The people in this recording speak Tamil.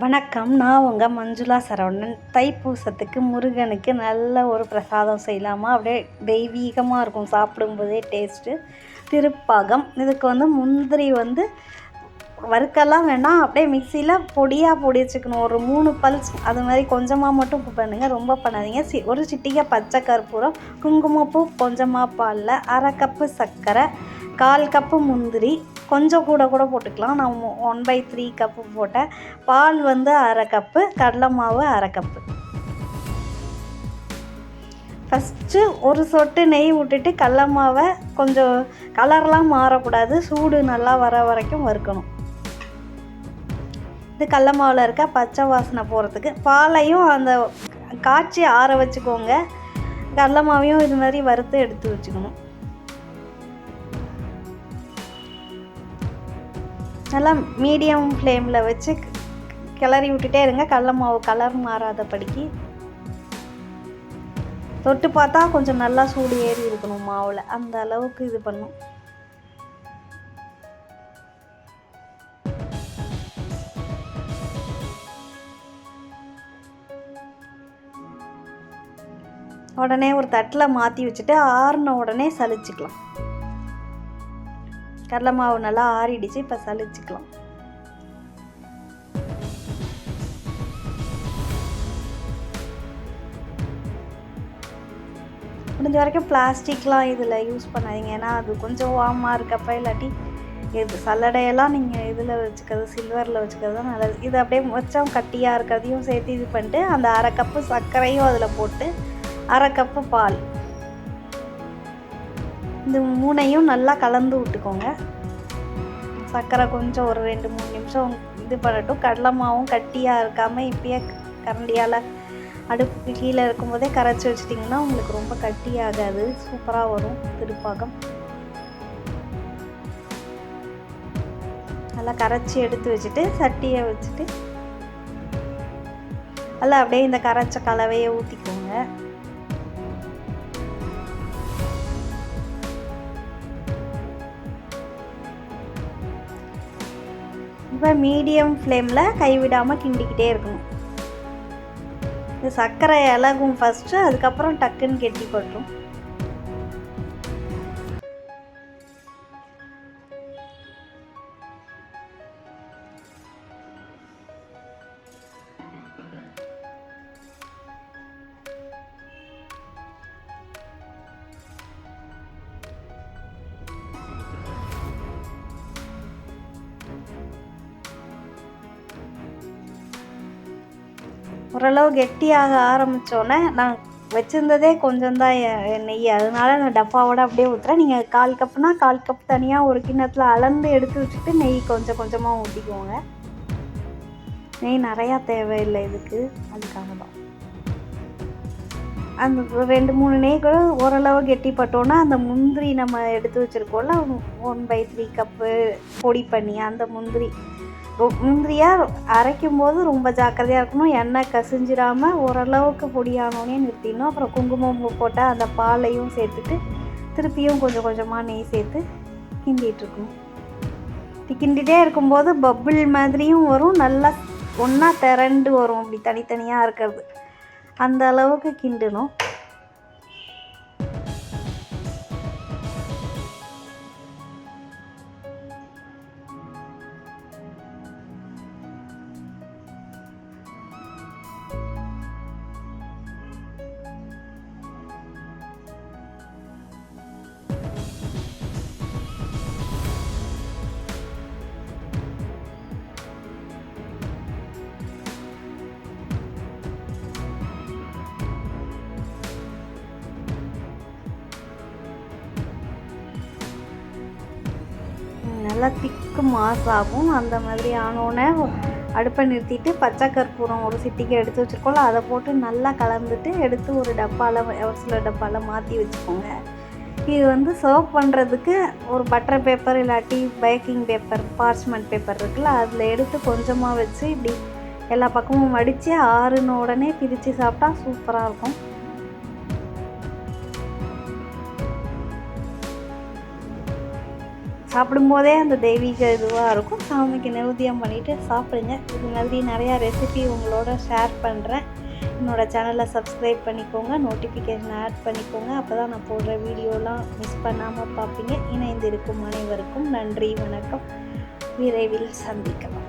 வணக்கம். நான் உங்கள் மஞ்சுளா சரவணன். தைப்பூசத்துக்கு முருகனுக்கு நல்ல ஒரு பிரசாதம் செய்யலாமா? அப்படியே தெய்வீகமாக இருக்கும். சாப்பிடும்போதே டேஸ்ட்டு திருப்பாகம். இதுக்கு வந்து முந்திரி வந்து வறுக்கலாம் வேண்டாம் அப்படியே மிக்சியில் பொடியாக பொடி வச்சுக்கணும். ஒரு மூணு பல்ஸ் அது மாதிரி கொஞ்சமாக மட்டும் பண்ணுங்கள் ரொம்ப பண்ணாதீங்க. சி ஒரு சிட்டிகை பச்சை கற்பூரம் குங்குமப்பூ கொஞ்சமாக பாலில் அரை கப்பு சர்க்கரை கால் கப்பு முந்திரி கொஞ்சம் கூட கூட போட்டுக்கலாம். நான் ஒன் பை த்ரீ கப்பு போட்டேன். பால் வந்து அரை கப்பு கடலை மாவு அரை கப்பு ஃபஸ்ட்டு ஒரு சொட்டு நெய் விட்டுட்டு கடல மாவை கொஞ்சம் கலர்லாம் மாறக்கூடாது. சூடு நல்லா வர வரைக்கும் வறுக்கணும். இது கடல மாவில் இருக்க பச்சை வாசனை போகிறதுக்கு பாலையும் அந்த காய்ச்சி ஆற வச்சுக்கோங்க. கடல மாவையும் இது மாதிரி வறுத்து எடுத்து வச்சுக்கணும். நல்லா மீடியம் ஃப்ளேமில் வச்சு கிளறி விட்டுட்டே இருங்க. கடல மாவு கலர் மாறாத படிக்கு தொட்டு பார்த்தா கொஞ்சம் நல்லா சூடு ஏறி இருக்கணும் மாவில். அந்த அளவுக்கு இது பண்ணும். உடனே ஒரு தட்டில் மாற்றி வச்சுட்டு ஆறுன உடனே சலிச்சுக்கலாம். கடலை மாவு நல்லா ஆறிடுச்சு இப்போ சலிச்சுக்கலாம் முடிஞ்ச வரைக்கும் பிளாஸ்டிக்லாம் இதில் யூஸ் பண்ணாதீங்க. ஏன்னா அது கொஞ்சம் வார்மாக இருக்கப்ப இல்லாட்டி இது சல்லடையெல்லாம் நீங்கள் இதில் வச்சுக்கிறது சில்வரில் வச்சுக்கிறது தான் நல்லது. இது அப்படியே மொச்சம் கட்டியாக இருக்கிறதையும் சேர்த்து இது பண்ணிட்டு அந்த அரை கப்பு சர்க்கரையும் அதில் போட்டு அரை கப்பு பால். இந்த மூணையும் நல்லா கலந்து விட்டுக்கோங்க. சர்க்கரை கொஞ்சம் ஒரு ரெண்டு மூணு நிமிஷம் இது பண்ணட்டும். கடலை மாவும் கட்டியாக இருக்காமல் இப்பயே கரண்டியால் அடுப்புக்கு கீழே இருக்கும்போதே கரைச்சி வச்சிட்டிங்கன்னா உங்களுக்கு ரொம்ப கட்டியாகாது. சூப்பராக வரும் திருப்பாகம். நல்லா கரைச்சி எடுத்து வச்சுட்டு சட்டியை வச்சுட்டு நல்லா அப்படியே இந்த கரைச்ச கலவையை ஊற்றிக்கோங்க இப்போ மீடியம் ஃப்ளேமில் கைவிடாமல் கிண்டிக்கிட்டே இருக்கணும். இந்த சர்க்கரை இலகும் ஃபஸ்ட்டு அதுக்கப்புறம் டக்குன்னு கெட்டி போட்டுரும். ஓரளவு கெட்டியாக ஆரம்பித்தோன்னே நான் வச்சுருந்ததே கொஞ்சம் தான் நெய். அதனால நான் டப்பாவோட அப்படியே ஊற்றுறேன் நீங்கள் கால் கப்னா கால் கப் தனியாக ஒரு கிண்ணத்தில் அளந்து எடுத்து வச்சுட்டு நெய் கொஞ்சம் கொஞ்சமாக ஊற்றிக்கோங்க நெய் நிறையா தேவையில்லை இதுக்கு. அதுக்காக தான் அந்த ரெண்டு மூணு நெய் கூட ஓரளவு கெட்டிப்பட்டோன்னா அந்த முந்திரி நம்ம எடுத்து வச்சுருக்கோம்ல ஒன் பை த்ரீ கப்பு பொடி பண்ணி அந்த முந்திரி முந்திரியாக அரைக்கும் போது ரொம்ப ஜாக்கிரதையாக இருக்கணும். எண்ணெய் கசிஞ்சிடாமல் ஓரளவுக்கு பொடியானோடனே நிறுத்திடணும். அப்புறம் குங்குமம் போட்டால் அந்த பாலையும் சேர்த்துட்டு திருப்பியும் கொஞ்சம் கொஞ்சமாக நெய் சேர்த்து கிண்டிகிட்ருக்கணும் கிண்டிகிட்டே இருக்கும்போது பப்புள் மாதிரியும் வரும். நல்லா ஒன்றா திரண்டு வரும். அப்படி தனித்தனியாக இருக்கிறது. அந்த அளவுக்கு கிண்டணும். நல்லா திக்கு மாஸ் ஆகும் அந்த மாதிரி ஆனோடனே அடுப்பை நிறுத்திட்டு பச்சை கற்பூரம் ஒரு சிட்டிக்கு எடுத்து வச்சுருக்கோம்ல அதை போட்டு நல்லா கலந்துட்டு எடுத்து ஒரு டப்பாவில் ஒரு சில டப்பாவில் மாற்றி வச்சுக்கோங்க. இது வந்து சர்வ் பண்ணுறதுக்கு ஒரு பட்டர் பேப்பர் இல்லாட்டி பேக்கிங் பேப்பர் பார்ச்மெண்ட் பேப்பர் இருக்குல்ல அதில் எடுத்து கொஞ்சமாக வச்சு இப்படி எல்லா பக்கமும் மடித்து ஆறுன உடனே பிரித்து சாப்பிட்டா சூப்பராக இருக்கும். சாப்பிடும்போதே அந்த தெய்வீக இதுவாக இருக்கும். சாமிக்கு நிறுத்தியம் பண்ணிவிட்டு சாப்பிடுங்க. இது மாதிரி நிறையா ரெசிபி உங்களோட ஷேர் பண்ணுறேன் என்னோடய சேனலை சப்ஸ்கிரைப் பண்ணிக்கோங்க. நோட்டிஃபிகேஷன் ஆட் பண்ணிக்கோங்க. அப்போ தான் நான் போடுற வீடியோலாம் மிஸ் பண்ணாமல் பார்ப்பீங்க. இணைந்திருக்கும் அனைவருக்கும் நன்றி வணக்கம். விரைவில் சந்திக்கலாம்.